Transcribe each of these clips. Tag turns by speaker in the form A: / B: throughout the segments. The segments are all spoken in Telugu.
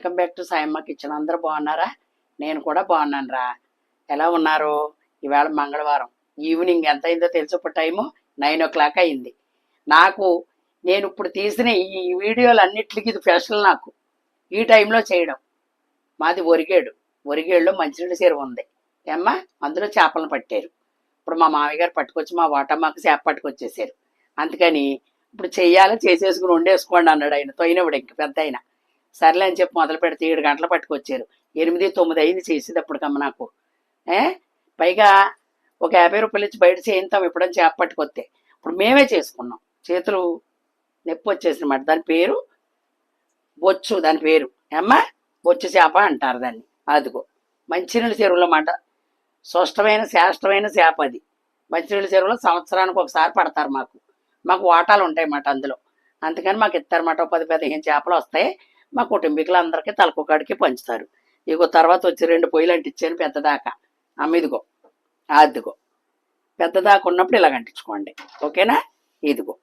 A: Welcome back to Sayamma kitchen. అందరూ బాగున్నారా? నేను కూడా బాగున్నాను రా ఎలా ఉన్నారు? ఈవేళ మంగళవారం. ఈవినింగ్ ఎంత అయిందో తెలుసు ఇప్పుడు టైము నైన్ ఓ క్లాక్ అయింది. నాకు నేను ఇప్పుడు తీసిన ఈ వీడియోలు అన్నిటికీ ఇది స్పెషల్ నాకు. ఈ టైంలో చేయడం. మాది ఒరిగేడు. ఒరిగేడులో మంచినీళ్ళ చెరువు ఉంది. ఏమ్మా? అందులో చేపలను పట్టారు. ఇప్పుడు మా మామయ్యగారు పట్టుకొచ్చి మా వాటమ్మకి చేప పట్టుకొచ్చేసారు. అందుకని ఇప్పుడు చెయ్యాలి చేసేసుకుని వండేసుకోండి అన్నాడు ఆయన. తోయినవాడు ఇంక పెద్ద అయినా సర్లే అని చెప్పి మొదలు పెడితే ఏడు గంటలు పట్టుకొచ్చారు. ఎనిమిది తొమ్మిది అయింది చేసేటప్పటికమ్మ నాకు. ఏ? పైగా ఒక యాభై రూపాయలు ఇచ్చి బయట చేయిస్తాం ఇప్పుడని చేప పట్టుకొస్తే ఇప్పుడు మేమే చేసుకున్నాం. చేతులు నొప్పి వచ్చేసినమాట దాని పేరు బొచ్చు దాని పేరు. ఏమ్మా? బొచ్చు చేప అంటారు దాన్ని. అదిగో. మంచినీళ్ళ చెరువులో మాట. స్పష్టమైన శ్రేష్టమైన చేప అది. మంచినీళ్ళ చెరువులో సంవత్సరానికి ఒకసారి పడతారు మాకు. మాకు వాటాలు ఉంటాయి మాట అందులో. అందుకని మాకు ఇస్తారన్నమాట. ఒక పది పదిహేను చేపలు వస్తాయి. మా కుటుంబీకులందరికీ తలకొకడికి పంచుతారు. ఇగో తర్వాత వచ్చి రెండు పొయ్యిలు అంటించాను పెద్దదాకా. అమ్మిదిగో అదిగో పెద్దదాకా ఉన్నప్పుడు ఇలాగ అంటించుకోండి. ఓకేనా? ఇదిగో.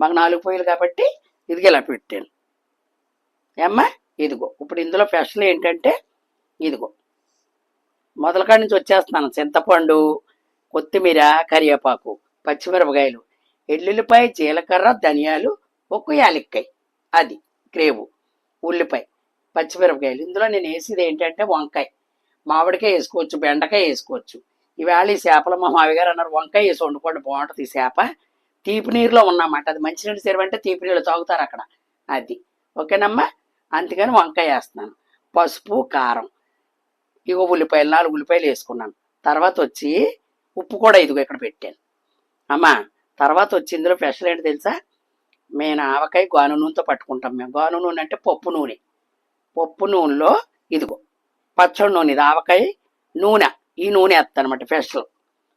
A: మాకు నాలుగు పొయ్యిలు కాబట్టి ఇదిగో ఇలా పెట్టాను. ఏమ్మా? ఇదిగో. ఇప్పుడు ఇందులో స్పెషల్ ఏంటంటే ఇదిగో. మొదలకాడి నుంచి వచ్చేస్తున్నాను. చింతపండు కొత్తిమీర కరివేపాకు పచ్చిమిరపకాయలు ఎల్లుల్లిపాయ జీలకర్ర ధనియాలు ఒక్క యాలక్కాయ. అది గ్రేవు. ఉల్లిపాయ పచ్చిమిరపకాయలు. ఇందులో నేను వేసేది ఏంటంటే వంకాయ. మామిడికాయ వేసుకోవచ్చు బెండకాయ వేసుకోవచ్చు. ఈవేళ ఈ చేపలు మా మావిగారు అన్నారు వంకాయ వేసి వండుకోండి బాగుంటుంది ఈ చేప. తీపి నీరులో ఉన్నమాట అది మంచినీళ్ళు చెరువు అంటే తీపి నీళ్ళు తాగుతారు అక్కడ. అది. ఓకేనమ్మా? అందుకని వంకాయ వేస్తున్నాను. పసుపు కారం. ఇగో ఉల్లిపాయలు నాలుగు ఉల్లిపాయలు వేసుకున్నాను. తర్వాత వచ్చి ఉప్పు కూడా ఇదిగో ఇక్కడ పెట్టాను. అమ్మా తర్వాత వచ్చి ఇందులో స్పెషల్ ఏంటి తెలుసా? మేము ఆవకాయ గాను నూనెతో పట్టుకుంటాం మేము. గాను నూనె అంటే పప్పు నూనె. పప్పు నూనెలో ఇదిగో పచ్చడి నూనె ఇది ఆవకాయ నూనె. ఈ నూనె వేస్తాను అనమాట స్పెషల్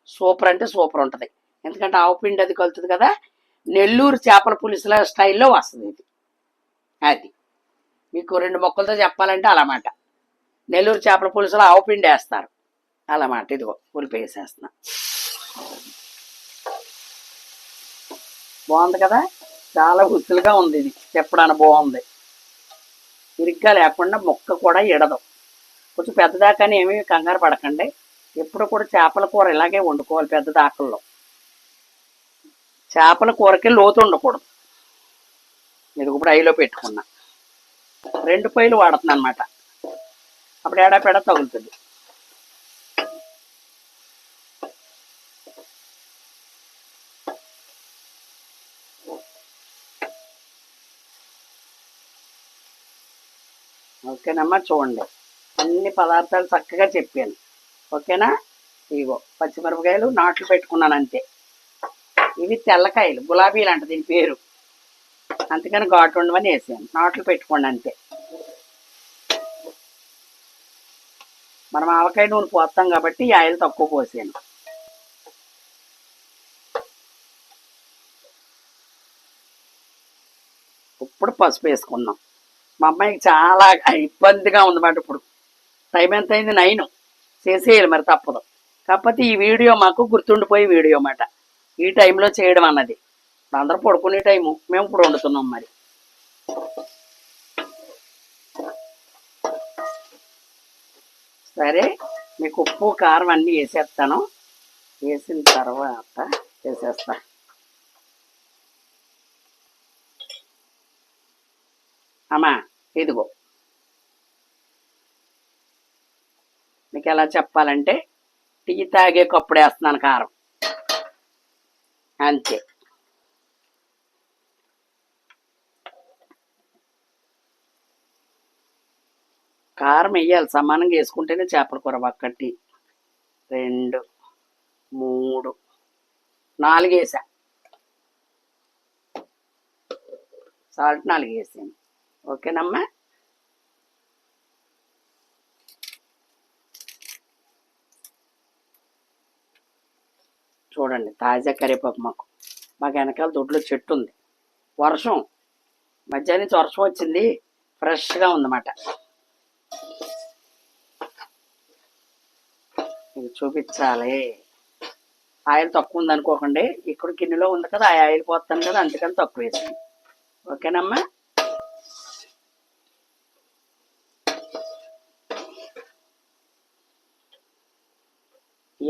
A: సూపర్ అంటే సూపర్ ఉంటుంది. ఎందుకంటే ఆవు పిండి అది కలుతుంది కదా నెల్లూరు చేపల పులుసుల స్టైల్లో వస్తుంది ఇది. అది. మీకు రెండు మొక్కలతో చెప్పాలంటే అలామాట. నెల్లూరు చేపల పులుసులో ఆవు పిండి వేస్తారు. అలామాట. ఇదిగో ఉల్లిపాయ వేసేస్తున్నా. బాగుంది కదా? చాలా గుర్తులుగా ఉంది ఇది. చెప్పడానికి బాగుంది. ఇరుగ్గా లేకుండా ముక్క కూడా ఇడదు కొంచెం పెద్దదాకానే ఏమీ కంగారు పడకండి. ఎప్పుడు కూడా చేపల కూర ఇలాగే వండుకోవాలి పెద్ద దాకల్లో చేపల కూరకి లోతు ఉండకూడదు. ఇది ఇప్పుడు ఐలో పెట్టుకున్నా. రెండు పొయ్యిలు వాడుతున్నా అనమాట అప్పుడు ఏడా తగులుతుంది. ఓకేనమ్మా చూడండి. అన్ని పదార్థాలు చక్కగా చెప్పాను. ఓకేనా? ఇగో పచ్చిమిరపకాయలు నాట్లు పెట్టుకున్నాను అంతే. ఇవి తెల్లకాయలు గులాబీలు అంట దీని పేరు. అందుకని ఘాటు ఉండమని వేసాను. నాట్లు పెట్టుకోండి అంతే. మనం ఆవకాయ నూనె పోస్తాం కాబట్టి ఈ ఆయిల్ తక్కువ పోసాను. ఇప్పుడు పసుపు వేసుకున్నాం మా అమ్మాయికి చాలా ఇబ్బందిగా ఉందన్నమాట ఇప్పుడు. టైం ఎంత అయింది నైన్. చేసేయాలి మరి తప్పదు. కాకపోతే ఈ వీడియో మాకు గుర్తుండిపోయే వీడియో అన్నమాట ఈ టైంలో చేయడం అన్నది. అందరూ పడుకునే టైము. మేము ఇప్పుడు వండుతున్నాం మరి. సరే మీకు ఉప్పు కారం అన్నీ వేసేస్తాను. వేసిన తర్వాత వేసేస్తా అమ్మా. ఇదిగో. మీకు ఎలా చెప్పాలంటే టీ తాగే కప్పుడు వేస్తున్నాను కారం. అంతే. కారం వేయాలి సమానంగా వేసుకుంటేనే చేపల కూర ఒక్కటి రెండు మూడు నాలుగు వేసా సాల్ట్ నాలుగు వేసాను ఓకేనమ్మా చూడండి తాజా కరివేపాకు మాకు. మాకు వెనకాల దొడ్లో చెట్టు ఉంది. వర్షం మధ్యాహ్నం నుంచి వర్షం వచ్చింది. ఫ్రెష్గా ఉందన్నమాట. ఇది చూపించాలి. ఆయిల్ తక్కువ ఉంది అనుకోకండి ఇక్కడ గిన్నెలో ఉంది కదా ఆ ఆయిల్ పోతాను కదా అందుకని తక్కువ వేసాను. ఓకేనమ్మా?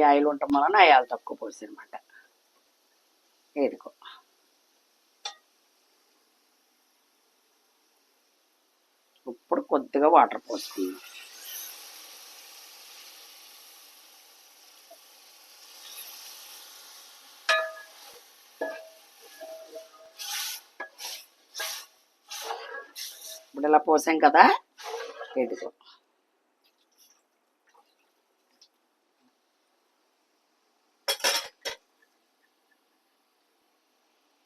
A: ఆయిల్ ఉండటం వలన ఆయిల్ తక్కువ పోసి అనమాట ఇదిగో. ఇప్పుడు కొద్దిగా వాటర్ పోసుకుందాం. ఇప్పుడు ఇలా పోసాం కదా? ఇదిగో.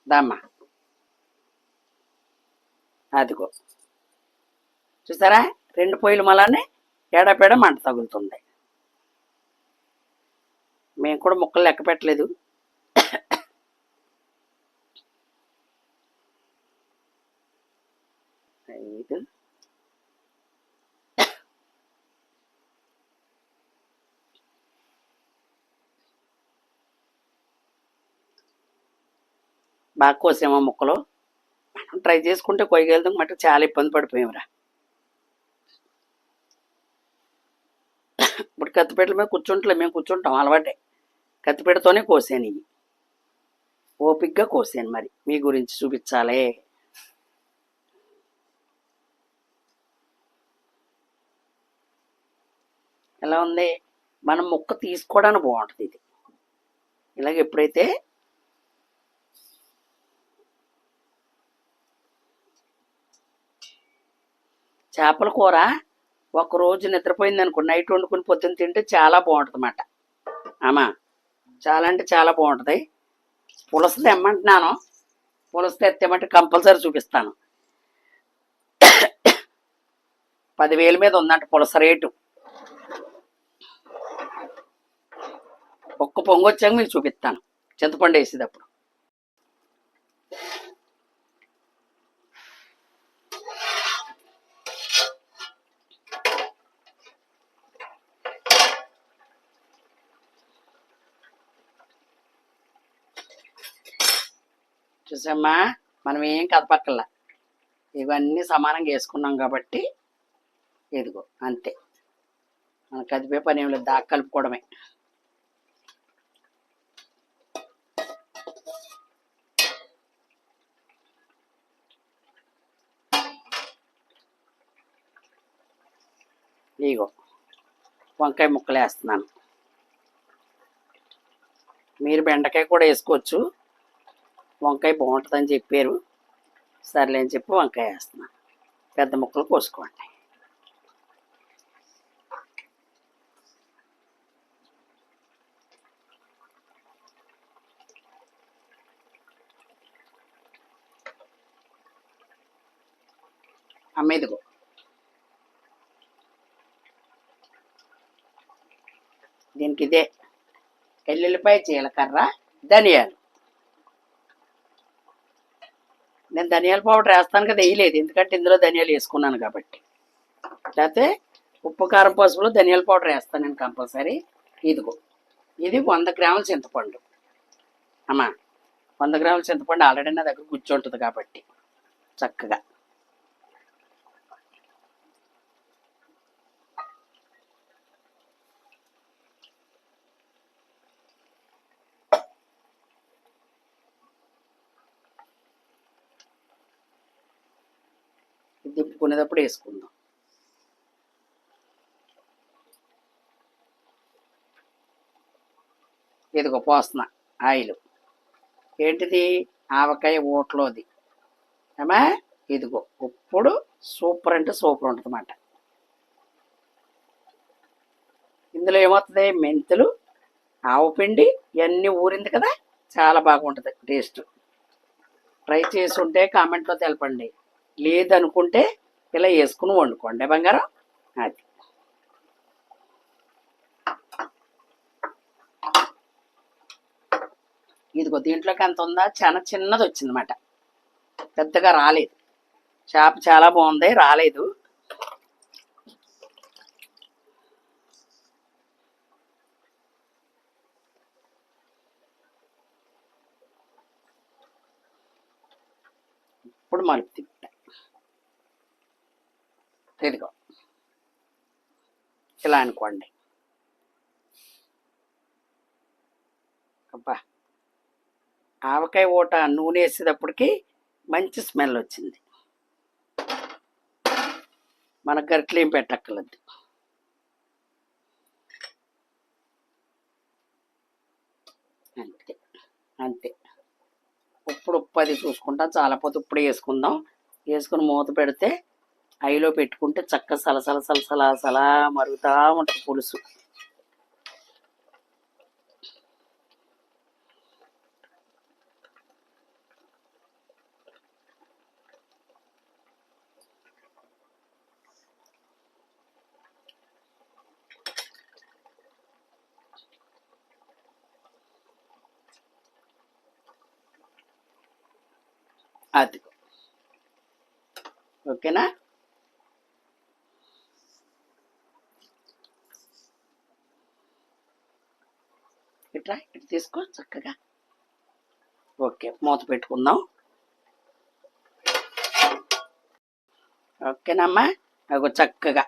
A: దామ్మా అదిగో. చూసారా? రెండు పొయ్యిలు మలానే ఏడాపేడ మంట తగులుతుంది. మేము కూడా ముక్కలు లెక్క పెట్టలేదు. ఐదు. బాగా కోసామా ముక్కలు. మనం ట్రై చేసుకుంటే కొయ్యగలుగుతాం మట్టి చాలా ఇబ్బంది పడిపోయాంరా. ఇప్పుడు కత్తిపీటల మీద కూర్చుంటలే మేము కూర్చుంటాం అలవాటే. కత్తిపీటతోనే కోసాను ఇవి. ఓపిగ్గా కోసాను మరి మీ గురించి చూపించాలే. ఎలా ఉంది? మనం ముక్క తీసుకోవడానికి బాగుంటుంది ఇది. ఇలాగ ఎప్పుడైతే చేపల కూర ఒక రోజు నిద్రపోయింది అనుకో నైట్ వండుకుని పొద్దున్న తింటే చాలా బాగుంటుంది అన్నమాట అమ్మా చాలా అంటే చాలా బాగుంటుంది. పులస తెమ్మంటున్నాను. పులస తెత్తేమంటే కంపల్సరీ చూపిస్తాను. పదివేల మీద ఉందంట పులస రేటు. ఒక్క పొంగు వచ్చాక మీకు చూపిస్తాను. చింతపండు వేసేటప్పుడు. చూసామ్మా మనం ఏం కదపక్కల్లా ఇవన్నీ సమానంగా వేసుకున్నాం కాబట్టి ఇదిగో అంతే. మనం కదిపే పని ఏం లేదు దాకా కలుపుకోవడమే. ఇగో వంకాయ ముక్కలు వేస్తున్నాను. మీరు బెండకాయ కూడా వేసుకోవచ్చు. వంకాయ బాగుంటుందని చెప్పారు. సర్లే అని చెప్పి వంకాయ వేస్తున్నాను. పెద్ద ముక్కలు కోసుకోండి. అమ్మేదిగో. దీనికి ఇదే ఎల్లుల్లిపాయ జీలకర్ర ధనియాలు. నేను ధనియాల పౌడర్ వేస్తాను కదా వేయలేదు. ఎందుకంటే ఇందులో ధనియాలు వేసుకున్నాను కాబట్టి. లేకపోతే ఉప్పు కారం పసుపులో ధనియాల పౌడర్ వేస్తాను నేను కంపల్సరీ. ఇదిగో ఇది వంద గ్రాముల చింతపండు. అమ్మా వంద గ్రాముల చింతపండు ఆల్రెడీ నా దగ్గర కూర్చుంటుంది కాబట్టి చక్కగా. దింపుకునేటప్పుడు వేసుకుందాం. ఇదిగో పోస్తున్నా ఆయిల్. ఏంటిది? ఆవకాయ ఓట్లోది. ఏమా? ఇదిగో ఇప్పుడు సూపర్ అంటే సూపర్ ఉంటుందన్నమాట. ఇందులో ఏమవుతుంది? మెంతులు ఆవు పిండి ఇవన్నీ ఊరింది కదా చాలా బాగుంటుంది టేస్ట్. ట్రై చేసి ఉంటే కామెంట్లో తెలపండి. లేదనుకుంటే ఇలా వేసుకుని వండుకోండి. బంగారం? అది. ఇదిగో దీంట్లోకి ఎంత ఉందా? చాలా చిన్నది వచ్చిందన్నమాట. పెద్దగా రాలేదు. చేప చాలా బాగుంది రాలేదు. ఇప్పుడు మలుపు తిప్పుతా ఇలా అనుకోండి. అబ్బా! ఆవకాయ ఊట నూనె వేసేటప్పటికి మంచి స్మెల్ వచ్చింది. మన గరిట్లు ఏం పెట్టక్కర్లేదు. అంతే. అంతే. ఇప్పుడు ఉప్పు అది చూసుకుంటాం. చాలా పోతే ఇప్పుడు వేసుకుందాం. వేసుకుని మూత పెడితే ఐలో పెట్టుకుంటే చక్క సలసల సలసల సలా మరుగుతా ఉంటుంది పులుసు. అది. ఓకేనా? ఇట్రా ఇటు తీసుకో చక్కగా. ఓకే మూత పెట్టుకుందాం. ఓకేనమ్మా అగో చక్కగా.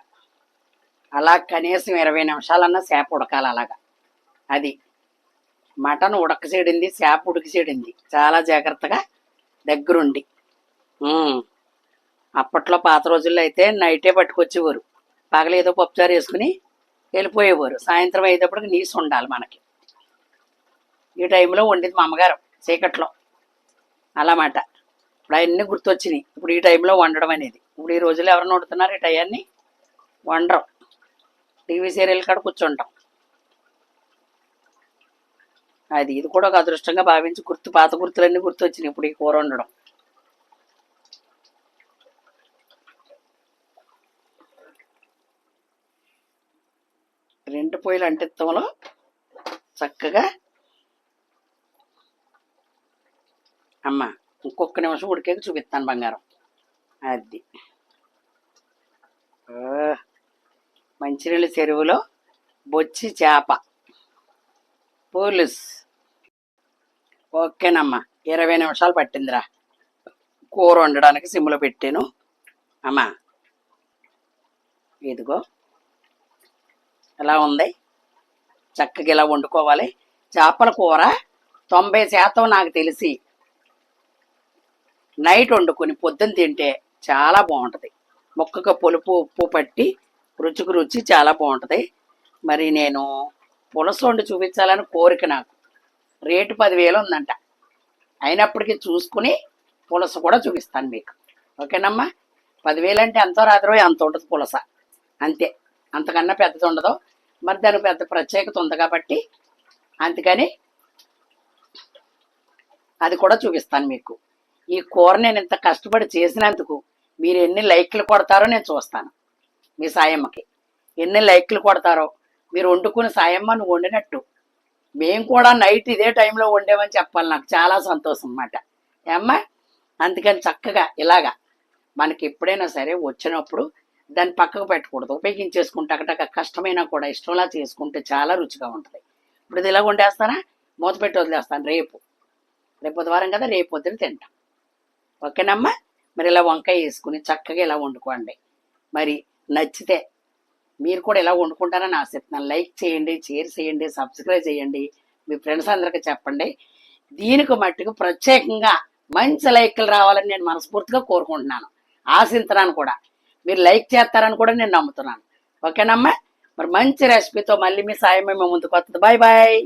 A: అలా కనీసం ఇరవై నిమిషాలన్నా చేప ఉడకాలి అలాగా. అది. మటన్ ఉడకసేడింది చేప ఉడికిసేడింది చాలా జాగ్రత్తగా దగ్గరుండి. అప్పట్లో పాత రోజుల్లో అయితే నైటే పట్టుకొచ్చేవారు. పగలేదో పప్పుచారు వేసుకుని వెళ్ళిపోయేవారు. సాయంత్రం అయ్యేటప్పటికి నీసు ఉండాలి మనకి. ఈ టైంలో వండింది మా అమ్మగారు చీకట్లో. అలామాట. ఇప్పుడు అవన్నీ గుర్తొచ్చినాయి. ఇప్పుడు ఈ టైంలో వండడం అనేది. ఇప్పుడు ఈ రోజుల్లో ఎవరు వండుతున్నారు ఈ టయాన్ని? వండరు. టీవీ సీరియల్ కాడ కూర్చుంటాం. అది ఇది కూడా ఒక అదృష్టంగా భావించి గుర్తు పాత గుర్తులన్నీ గుర్తొచ్చినాయి ఇప్పుడు ఈ కూర వండడం. రెండు పొయ్యిలు అంటిత్తంలో చక్కగా అమ్మ ఇంకొక నిమిషం ఉడికేకి చూపిస్తాను బంగారం. అది. మంచినీళ్ళ చెరువులో బొచ్చి చేప. పోలీస్. ఓకేనమ్మా ఇరవై నిమిషాలు పట్టిందిరా. కూర వండడానికి సిమ్లో పెట్టాను. అమ్మా ఇదిగో. ఎలా ఉంది? చక్కగా ఇలా వండుకోవాలి. చేపల కూర తొంభై శాతం నాకు తెలిసి నైట్ వండుకొని పొద్దున్న తింటే చాలా బాగుంటుంది. ముక్కకు పులుపు ఉప్పు పట్టి రుచికి రుచి చాలా బాగుంటుంది. మరి నేను పులస వండి చూపించాలని కోరిక నాకు. రేటు పదివేలు ఉందంట. అయినప్పటికీ చూసుకుని పులస కూడా చూపిస్తాను మీకు. ఓకేనమ్మా? పదివేలు అంటే ఎంతో రాత్రో అంత ఉంటుంది పులస? అంతే. అంతకన్నా పెద్దది ఉండదు. మరి దానికి పెద్ద ప్రత్యేకత ఉంది కాబట్టి అందుకని అది కూడా చూపిస్తాను మీకు. ఈ కూర నేను ఇంత కష్టపడి చేసినందుకు మీరు ఎన్ని లైక్లు కొడతారో నేను చూస్తాను. మీ సాయమ్మకి. ఎన్ని లైక్లు కొడతారో. మీరు వండుకుని సాయమ్మ నువ్వు వండినట్టు. మేము కూడా నైట్ ఇదే టైంలో వండేమని చెప్పాలి నాకు. చాలా సంతోషం అన్నమాట. ఏమ్మా? అందుకని చక్కగా ఇలాగా మనకి ఎప్పుడైనా సరే వచ్చినప్పుడు దాన్ని పక్కకు పెట్టకూడదు. ఉపయోగించేసుకుంటే అక్కడ కష్టమైనా కూడా ఇష్టంలా చేసుకుంటే చాలా రుచిగా ఉంటుంది. ఇప్పుడు ఇది ఇలా వండేస్తానా? మూత పెట్టి వదిలేస్తాను. రేపు. రేపు బుధవారం కదా రేపు పొద్దున తింటాం. ఓకేనమ్మా? మరి ఇలా వంకాయ వేసుకుని చక్కగా ఇలా వండుకోండి. మరి నచ్చితే మీరు కూడా ఇలా వండుకుంటారని ఆశిస్తున్నాను. లైక్ చేయండి షేర్ చేయండి సబ్స్క్రైబ్ చేయండి. మీ ఫ్రెండ్స్ అందరికీ చెప్పండి. దీనికి మట్టుకు ప్రత్యేకంగా మంచి లైక్లు రావాలని నేను మనస్ఫూర్తిగా కోరుకుంటున్నాను. ఆశిస్తున్నాను కూడా. మీరు లైక్ చేస్తారని కూడా నేను నమ్ముతున్నాను. ఓకేనమ్మా? మరి మంచి రెసిపీతో మళ్ళీ మీ సాయం మేము ముందుకు వస్తుంది. Bye bye.